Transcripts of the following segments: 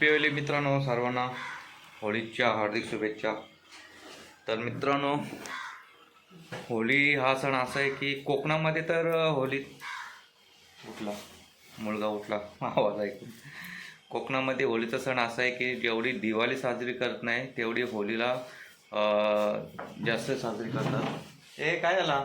Happy Holy मित्रांनो सर्वांना होळीच्या हार्दिक शुभेच्छा. तर मित्रांनो होळी हा सण असा आहे की कोकणामध्ये तर होळी उठला मुलगा उठला आवाज ऐकून. कोकणामध्ये होळीचा सण असा आहे की जेवढी दिवाळी साजरी करत नाही तेवढी होळीला जास्त साजरी करतात. ए काय झाला?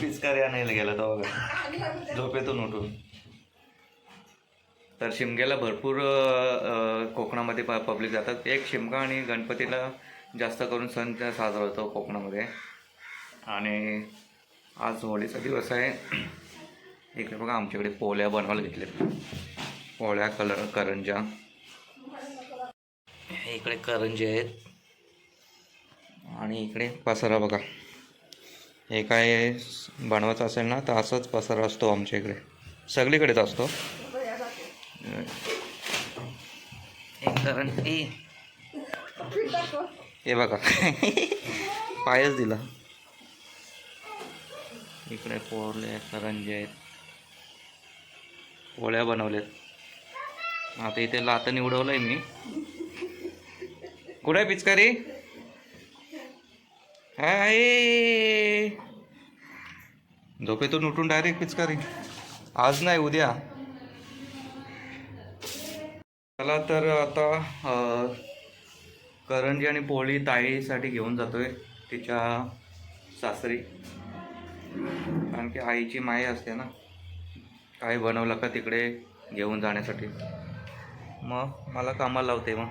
पिचकारी आणायला गेला. तो बघा. झोपेतून उठून. तर शिमग्याला भरपूर कोकणामध्ये प पब्लिक जातात. एक शिमगा आणि गणपतीला जास्त करून सण साजरा होतो कोकणामध्ये. आणि आज होळीचा दिवस आहे. इकडे बघा आमच्याकडे पोळ्या बनवायला घेतल्या पोळ्या कलर करंजा. इकडे करंजे आहेत. आणि इकडे पसारा बघा. हे काय बनवायचं असेल ना तर असंच पसारा असतो आमच्या इकडे. सगळीकडेच असतो. ए हे बघा. पायच दिला. इकडे पोरले करंजे आहेत. पोळ्या बनवल्यात. आता इथे लातं उडवलंय मी. कुठे आहे पिचकारी? हाय झोपेतून उठून डायरेक्ट पिचकारी. आज नाही उद्या. चला तर आता करंजी आणि पोळी ताईसाठी घेऊन जातोय तिच्या सासरी. कारण की आईची माय असते ना काय बनवलं का तिकडे घेऊन जाण्यासाठी. मग मला कामाला लावते मग.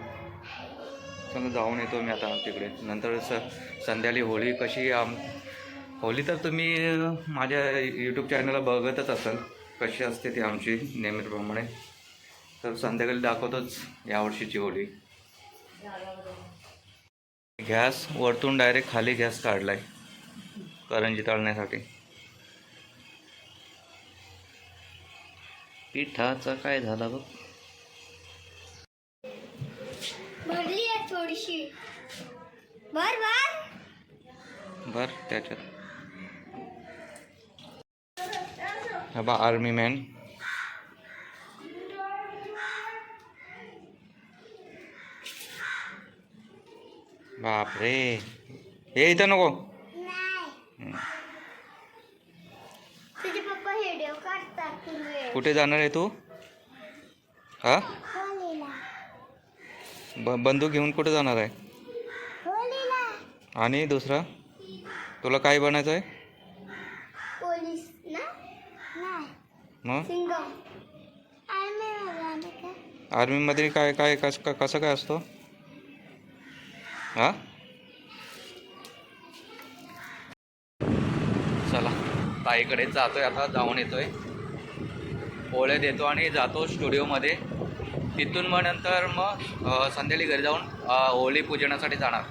चला जाऊन येतो मी आता तिकडे. नंतर स संध्याकाळी होळी कशी आम होळी तर तुम्ही माझ्या यूट्यूब चॅनलला बघतच असाल कशी असते ती आमची नेहमीप्रमाणे. तर संध्याकाळी दाखवतोच यावर्षीची होळी. गॅस वरतून डायरेक्ट खाली गॅस काढलाय करंजी तळण्यासाठी. पिठाचा काय झाला बघ. थोडीशी. भर भर. बर त्याच्यात. हा बा आर्मी मॅन. बापरे. हे इथं नको. कुठे जाणार आहे तू? हा? बंदूक घेऊन कुठे जाणार आहे? आणि दुसरा? तुला काय बनायचं आहे? पोलीस ना? नाही. मग? आर्मीमध्ये काय काय कसं काय असतो? हा? चला ताईकडे जातोय आता जाऊन येतोय. पोळे देतो आणि जातो स्टुडिओमध्ये. तिथून मग नंतर मग संध्याकाळी घरी जाऊन होळी पूजनासाठी जाणार.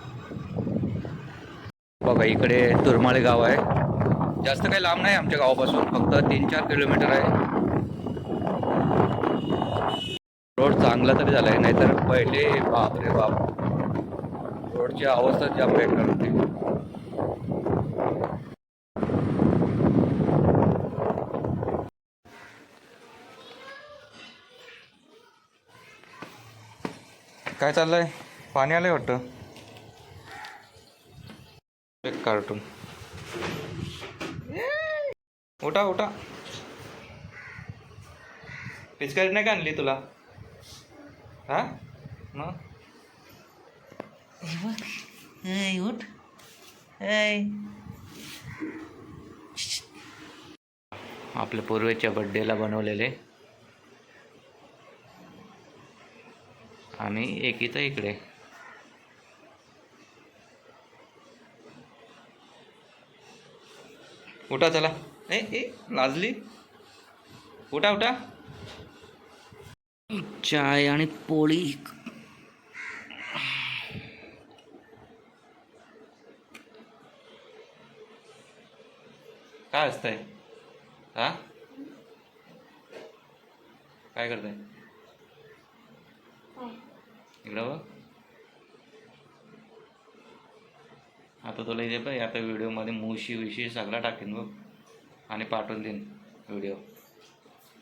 बघा इकडे तुरमाळे गाव आहे. जास्त काही लांब नाही आमच्या गावापासून फक्त तीन चार किलोमीटर आहे. रोड चांगला तरी झाला आहे नाहीतर पहिले बाप रे बाप. त्यांची अवस्था जी अपडेट होती काय चाललंय? पाणी आलंय वाटतं? एक कार्टून उठा उठा. पिचकारी नाही का आणली तुला? हा? मग? ए, उठ. आपल्या पूर्वेच्या बड्डेला बनवलेले. आणि एकीचा इकडे. उठा चला. ए ए लाजली. उठा उठा. चाय आणि पोळी. काय असतंय? हा? काय करताय? इकडं बघ. आता तुला इथे बघ आता व्हिडिओमध्ये मुशी विशी सगळा टाकेन बघ. आणि पाठवून देईन व्हिडिओ.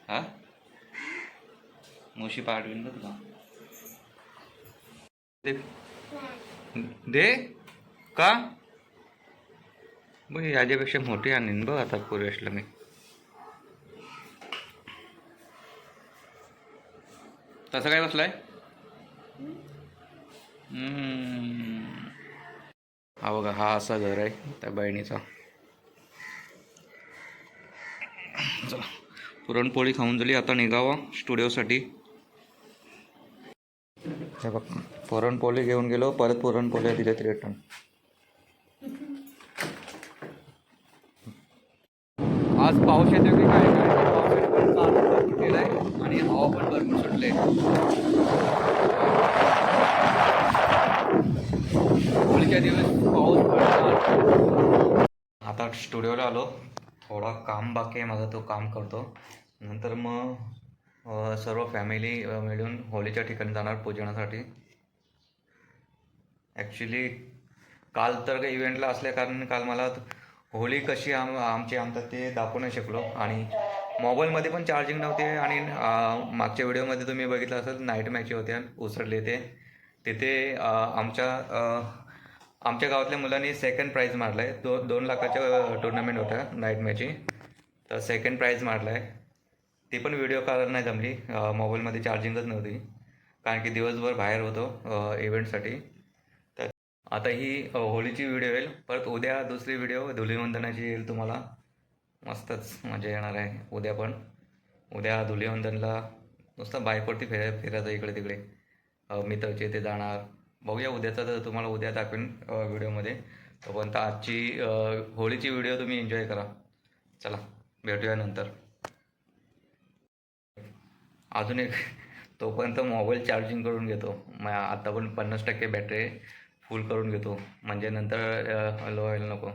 हा? मुशी पाडवीन ना तुला. दे? का? बघ याच्यापेक्षा मोठी आणीन बघ आता पुरेशला मी. तसं काय बसलाय? हा बघा हा असा घर आहे त्या बहिणीचा. चला पुरणपोळी खाऊन झाली आता निघावा स्टुडिओसाठी. बघ पुरणपोळी घेऊन गेलो परत पुरणपोळी दिलेत रिटर्न आज पाऊस येतो की काय काय पावसाने पण काल भरपूर केलाय आणि हवा पण भरपूर सुटले होळीच्या दिवस पाऊस पडला आता स्टुडिओला आलो. थोडा काम बाकी आहे माझा तो काम करतो. नंतर मग सर्व फॅमिली मिळून होळीच्या ठिकाणी जाणार पूजनासाठी. ॲक्च्युली काल तर काही इव्हेंटला असल्या कारण काल मला होळी कशी आम आमची आमतात ते दाखवू नाही शकलो. आणि मोबाईलमध्ये पण चार्जिंग नव्हते आणि मागच्या व्हिडिओमध्ये तुम्ही बघितलं असेल नाईट मॅच होत्या उसरले ते. तिथे आमच्या आमच्या गावातल्या मुलांनी सेकंड प्राईज मारला आहे दो दोन लाखाच्या टुर्नामेंट होत्या नाईट मॅची तर सेकंड प्राईज मारला आहे ती पण व्हिडिओ काढायला नाही जमली. मोबाईलमध्ये चार्जिंगच नव्हती. कारण की दिवसभर बाहेर होतो इव्हेंटसाठी आता ही होळीची व्हिडिओ येईल. परत उद्या दुसरी व्हिडिओ धुलीवंदनाची येईल तुम्हाला. मस्तच मजा येणार आहे उद्या पण. उद्या धुलीवंदनला नुसतं बाईकवरती फिर फिरायचं इकडे तिकडे. मित्रचे ते जाणार. बघूया उद्याचा तर तुम्हाला उद्या दाखवेन व्हिडिओमध्ये तोपर्यंत आजची होळीची व्हिडिओ तुम्ही एन्जॉय करा. चला भेटूया नंतर. अजून एक तोपर्यंत मोबाईल चार्जिंग करून घेतो. मग आता पण पन्नास टक्के बॅटरी फुल करून घेतो. म्हणजे नंतर लो व्हायला नको.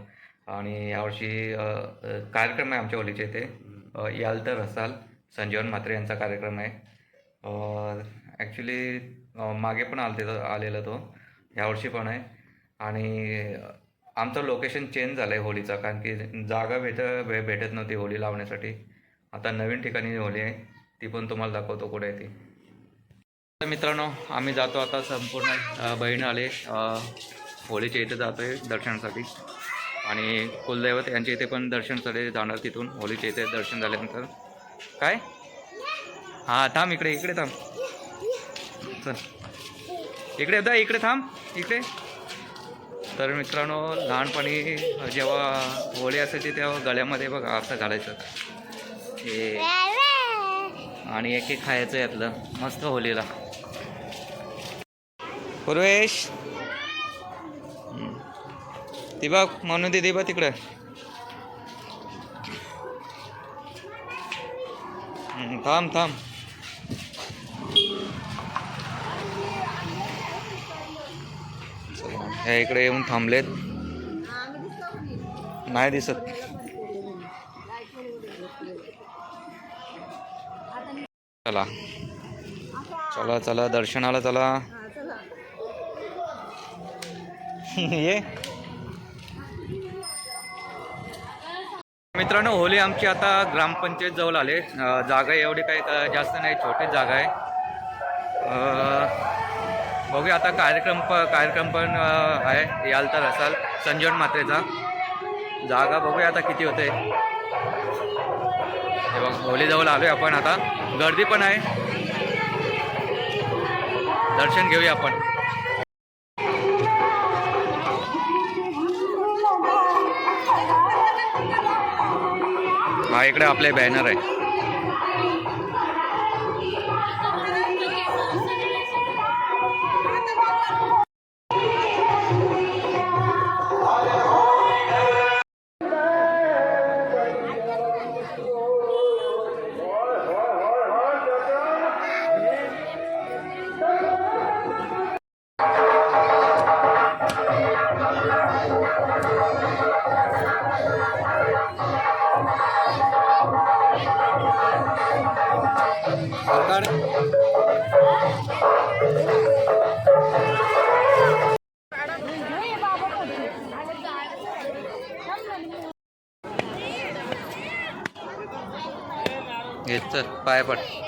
आणि यावर्षी कार्यक्रम आहे आमच्या होलीचे इथे. याल तर असाल संजीवन म्हात्रे यांचा कार्यक्रम आहे. ॲक्च्युली मागे पण आलते आलेला तो. यावर्षी पण आहे. आणि आमचं लोकेशन चेंज झालं आहे होळीचा कारण की जागा भेट भे भेटत नव्हती होळी लावण्यासाठी. आता नवीन ठिकाणी होळी आहे. ती पण तुम्हाला दाखवतो कुठे आहे ती. तर मित्रांनो आम्ही जातो आता संपूर्ण बहीण आले होळीच्या इथे जातो आहे दर्शनासाठी. आणि कुलदैवत यांच्या इथे पण दर्शनसाठी जाणार तिथून होळीच्या इथे दर्शन झाल्यानंतर. काय? हां थांब इकडे इकडे थांब. चल. इकडे होता इकडे थांब इकडे. तर मित्रांनो लहानपणी जेव्हा होळी असायची तेव्हा गळ्यामध्ये बघा असं घालायचं. हे. आणि एक एक खायचं यातलं मस्त होलीला पूर्वेश. ती बघ म्हणून दे बघ तिकडं थांब थांब. ह्या इकडे येऊन थांबलेत. नाही दिसत. चला. चला चला दर्शनाला चला. ये. मित्रांनो होली आमची आता ग्रामपंचायत जवळ आले. जागा एवढी काही जास्त नाही छोटी जागा आहे. बघूया आता कार्यक्रम प कार्यक्रम पण आहे. याल तर असाल संजीवन मात्रेचा. जागा बघूया आता किती होते. हे बघ होलीजवळ आलोय आपण आता. गर्दी पण आहे. दर्शन घेऊया आपण. हा इकडे आपले बॅनर आहे. पाय पड.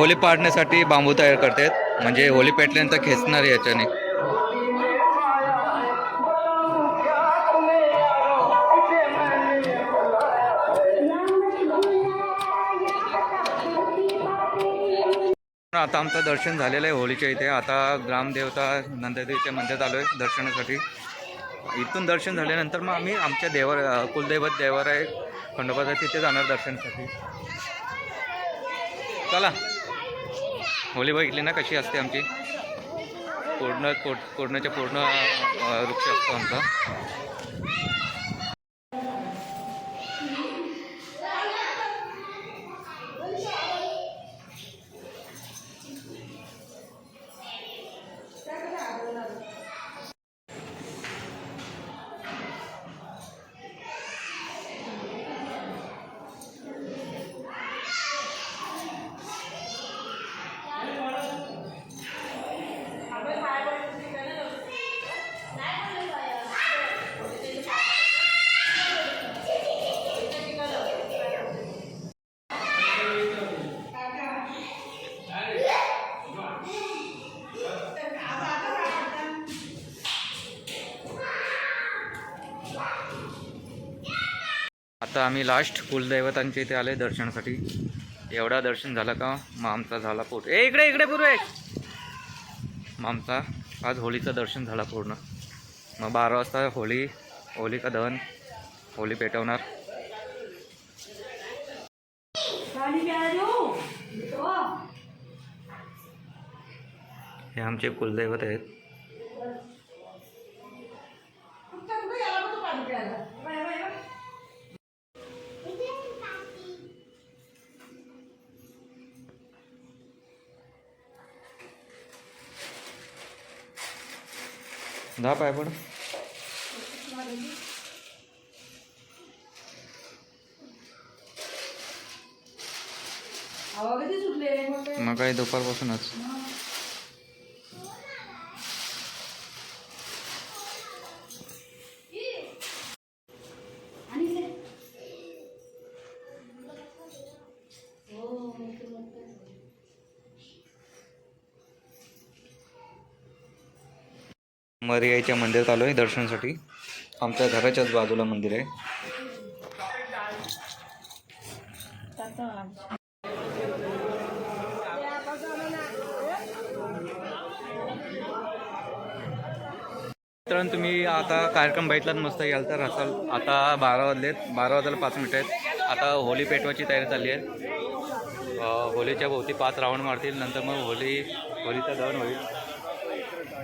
होली पाडण्यासाठी बांबू तयार करतात. म्हणजे होली पेटल्यानंतर खेचणार याच्याने. आता आमचं दर्शन झालेलं आहे होलीच्या इथे. आता ग्रामदेवता नंददेवीच्या मंदिरात आलो आहे दर्शनासाठी. इथून दर्शन झाल्यानंतर मग आम्ही आमच्या देवर कुलदैवत देवर आहे खंडोबाचा तिथे जाणार दर्शनासाठी. चला. होली बघितली ना कशी असते आमची? पूर्ण कोट पूर्णचे पूर्ण वृक्ष असतो आमचा. आता आम्ही लास्ट कुलदैवतांच्या इथे आले दर्शनासाठी. एवढा दर्शन झाला का? मग आमचा झाला पोट. ए इकडे इकडे पूर्वे! मग आमचा आज होळीचं दर्शन झाला पूर्ण. मग बारा वाजता होळी होलिका दहन होळी पेटवणार. हे आमचे कुलदैवत आहेत. दहा पाय पड सुटले मग काय दुपारपासूनच. मरियाईच्या मंदिरात आलो आहे दर्शनासाठी. आमच्या घराच्याच बाजूला मंदिर आहे. मित्रांनो तुम्ही आता कार्यक्रम बघितलात मस्त याल तर. असाल आता बारा वाजलेत. बारा वाजायला पाच मिनिटं आहेत. आता होली पेटवायची तयारी चालली आहे. होलीच्या भोवती पाच राऊंड मारतील. नंतर मग होली होलीचं दहन होईल.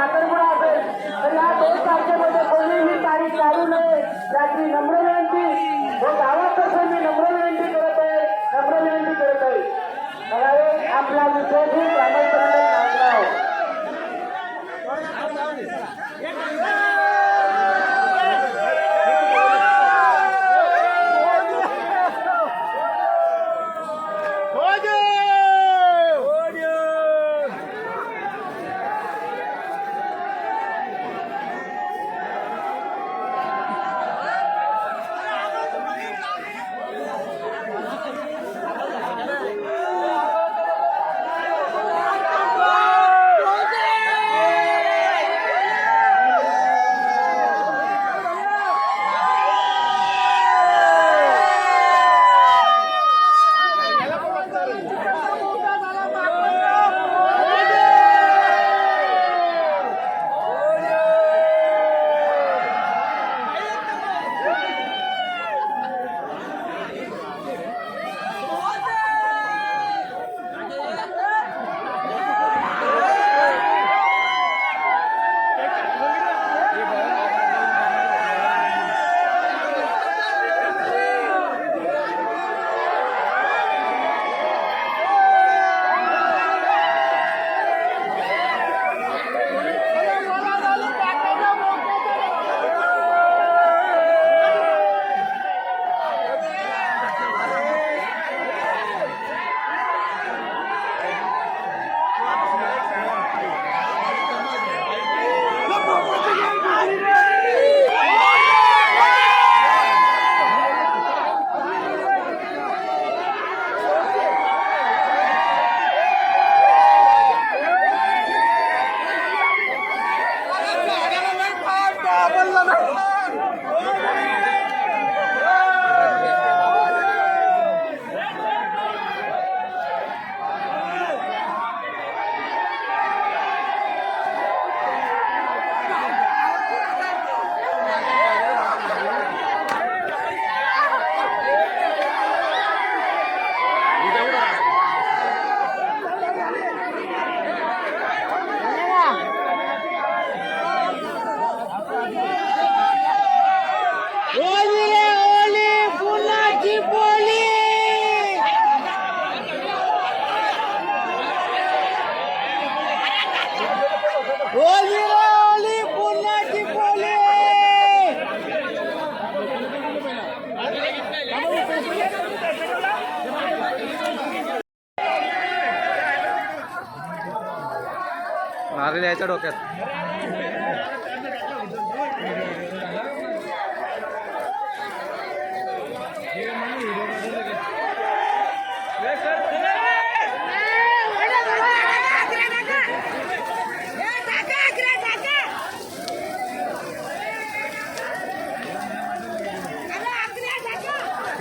साखरपुडा असेल. तर या दोन तारखेमध्ये कोणीही तारीख काढू नये याची नम्र विनंती. हो, व मागल्या याच्या डोक्यात.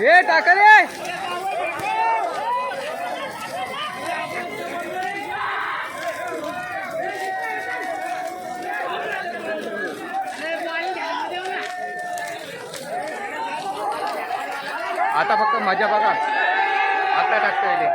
ए टाका आता फक्त मजा बघा. आता टाकता ते.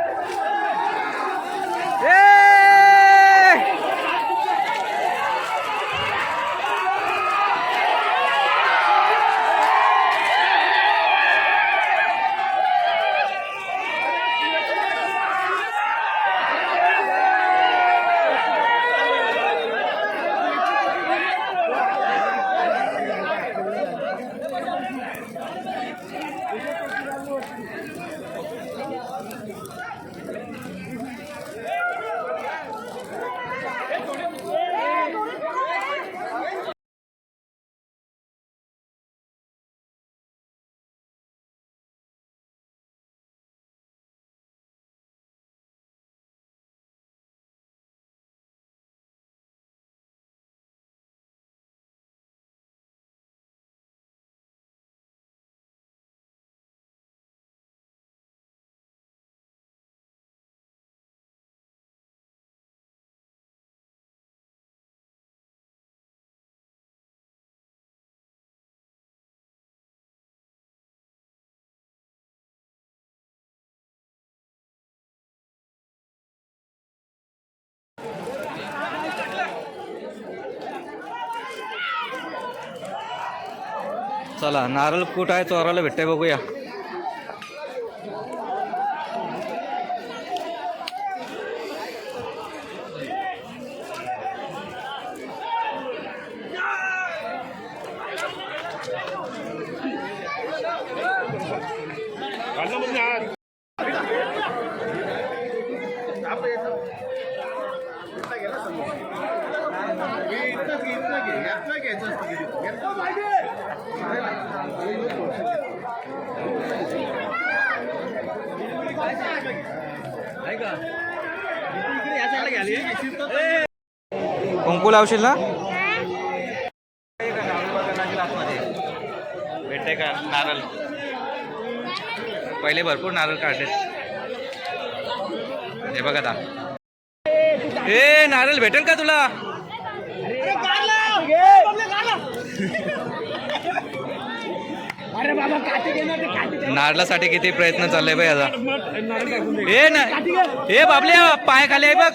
चला नारळ कुठं आहे? चोराला भेटतंय बघूया. कुंकू लावशील ना? भेटते का? नारळ. पहिले भरपूर नारळ काढले. हे बघा आता. ए नारळ भेटेल का तुला? नारळासाठी किती प्रयत्न चालले बाई आता. ए ना. ए बाबल्या पाय खाली आहे बघ.